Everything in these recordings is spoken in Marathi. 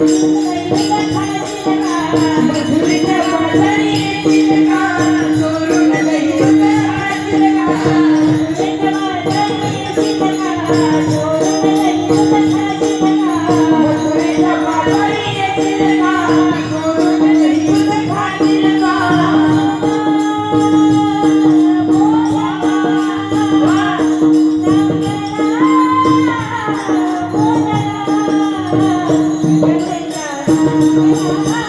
Thank you. जमला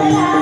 Yeah.